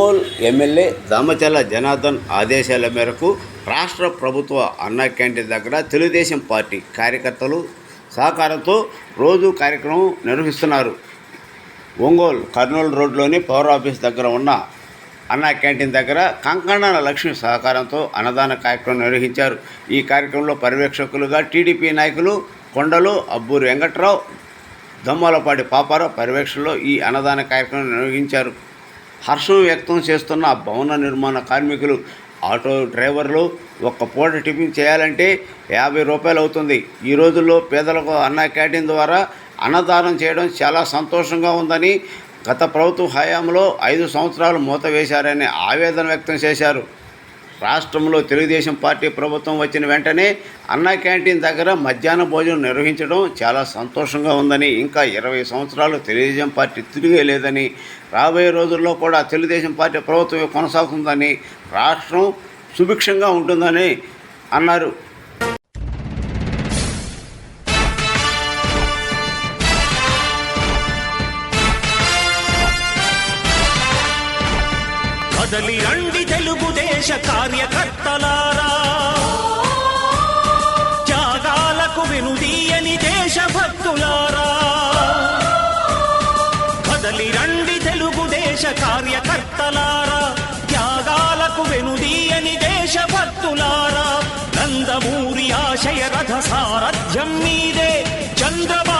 Ongole MLA Damachalla Janardhan ఆదేశాల మేరకు రాష్ట్ర ప్రభుత్వ అన్న క్యాంటీన్ దగ్గర తెలుగుదేశం పార్టీ కార్యకర్తలు సహకారంతో రోజు కార్యక్రమం నిర్వహిస్తున్నారు. ఒంగోలు కర్నూలు రోడ్లోని పవర్ ఆఫీస్ దగ్గర ఉన్న అన్న క్యాంటీన్ దగ్గర కంకణ లక్ష్మి సహకారంతో అన్నదాన కార్యక్రమం నిర్వహించారు. ఈ కార్యక్రమంలో పర్యవేక్షకులుగా టీడీపీ నాయకులు కొండలు అబ్బూరి వెంకట్రావు దమ్మలపాటి పాపారావు పర్యవేక్షణలో ఈ అన్నదాన కార్యక్రమం నిర్వహించారు. హర్షం వ్యక్తం చేస్తున్న భవన నిర్మాణ కార్మికులు ఆటో డ్రైవర్లు ఒక్క పూట టిఫిన్ చేయాలంటే యాభై రూపాయలు అవుతుంది. ఈ రోజుల్లో పేదలకు అన్న క్యాంటీన్ ద్వారా అన్నదానం చేయడం చాలా సంతోషంగా ఉందని గత ప్రభుత్వ హయాంలో ఐదు సంవత్సరాలు మూత వేశారని ఆవేదన వ్యక్తం చేశారు. రాష్ట్రంలో తెలుగుదేశం పార్టీ ప్రభుత్వం వచ్చిన వెంటనే అన్న క్యాంటీన్ దగ్గర మధ్యాహ్న భోజనం నిర్వహించడం చాలా సంతోషంగా ఉందని ఇంకా ఇరవై సంవత్సరాలు తెలుగుదేశం పార్టీ తిరిగే లేదని రాబోయే రోజుల్లో కూడా తెలుగుదేశం పార్టీ ప్రభుత్వం కొనసాగుతుందని రాష్ట్రం సుభిక్షంగా ఉంటుందని అన్నారు. కార్యకర్తలారా త్యాగాలకు వెనుదీయని దేశభక్తులారా నందమూరి ఆశయ రథ సారథ్యం మీదే చంద్రబాబు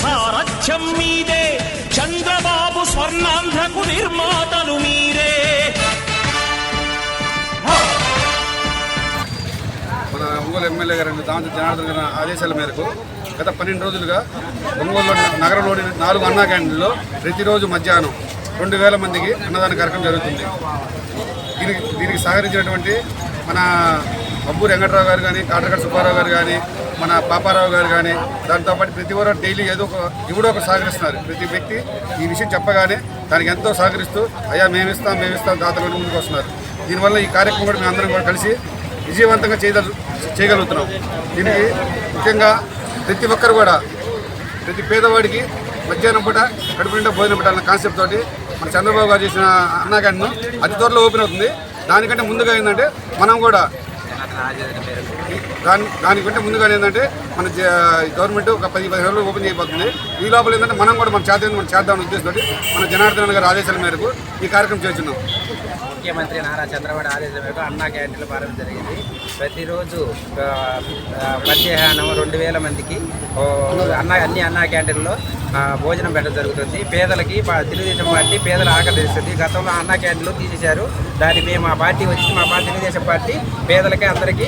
సారథ్యం మీదే. చంద్రబాబు స్వర్ణాంధ్రకు నిర్మాతలు మీరే. మన ఒంగోలు ఎమ్మెల్యే గారు దాంతో జనార్దన్ గారి ఆదేశాల మేరకు గత పన్నెండు రోజులుగా ఒంగోలు నగరంలోని నాలుగు అన్నా క్యాంటీన్లో ప్రతిరోజు మధ్యాహ్నం రెండు వేల మందికి అన్నదాన కార్యక్రమం జరుగుతుంది. దీనికి దీనికి సహకరించినటువంటి మన అబ్బు వెంకట్రావు గారు కానీ కాటరగడ సుబ్బారావు గారు కానీ మన పాపారావు గారు కానీ దాంతోపాటు ప్రతి ఒక్కరు డైలీ ఏదో ఒక ఇవిడో ఒక సహకరిస్తున్నారు. ప్రతి వ్యక్తి ఈ విషయం చెప్పగానే దానికి ఎంతో సహకరిస్తూ అయ్యా మేము ఇస్తాం మేము ఇస్తాం దాతలు ముందుకు వస్తున్నారు. దీనివల్ల ఈ కార్యక్రమం కూడా మేము అందరం కూడా కలిసి విజయవంతంగా చేయగల చేయగలుగుతున్నాం. దీనికి ముఖ్యంగా ప్రతి ఒక్కరు కూడా ప్రతి పేదవాడికి మధ్యాహ్నం పూట కడుపు నిండా భోజనం పెట్టాలన్న కాన్సెప్ట్ తోటి మన చంద్రబాబు గారు చేసిన అన్నా అతి త్వరలో ఓపెన్ అవుతుంది. దానికంటే ముందుగా ఏంటంటే మనం కూడా దాని దానికంటే ముందుగా ఏంటంటే మన గవర్నమెంట్ ఒక పది పదిహేను రోజులు ఓపెన్ చేయబోతుంది. ఈ లోపల ఏంటంటే మనం కూడా మన చేద్దాం మనం చేద్దామని ఉద్దేశంతో మన జనార్దన్ గారి ఆదేశాల మేరకు ఈ కార్యక్రమం చేస్తున్నాం. ముఖ్యమంత్రి నారా చంద్రబాబు ఆదేశం మేరకు అన్నా క్యాంటీన్లు ప్రారంభం జరిగింది. ప్రతిరోజు మధ్యాహ్నం రెండు వేల మందికి అన్నా అన్న అన్ని అన్నా క్యాంటీన్లో భోజనం పెట్టడం జరుగుతుంది. పేదలకి తెలుగుదేశం పార్టీ పేదల ఆకర్షిస్తుంది. గతంలో అన్నా క్యాంటీన్లు తీసేశారు. దాన్ని మేము మా పార్టీ వచ్చి మా పార్టీ తెలుగుదేశం పార్టీ పేదలకి అందరికీ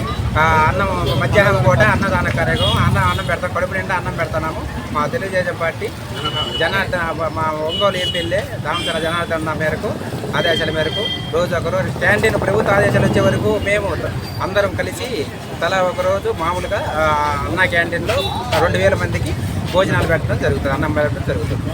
అన్నం మధ్యాహ్నం కూడా అన్నదాన కార్యక్రమం అన్న అన్నం పెడతాం కడుపు నిండా అన్నం పెడతాము మా తెలుగుదేశం పార్టీ జనార్దన మా ఒంగోలు ఎమ్మెల్యే దామచల జనార్దన మేరకు ఆదేశాల మేరకు రోజు ఒకరోజు క్యాంటీన్ ప్రభుత్వ ఆదేశాలు వచ్చే వరకు మేము అందరం కలిసి తలా ఒకరోజు మామూలుగా అన్న క్యాంటీన్లో రెండు వేల మందికి భోజనాలు పెట్టడం జరుగుతుంది అన్నం పెట్టడం జరుగుతుంది.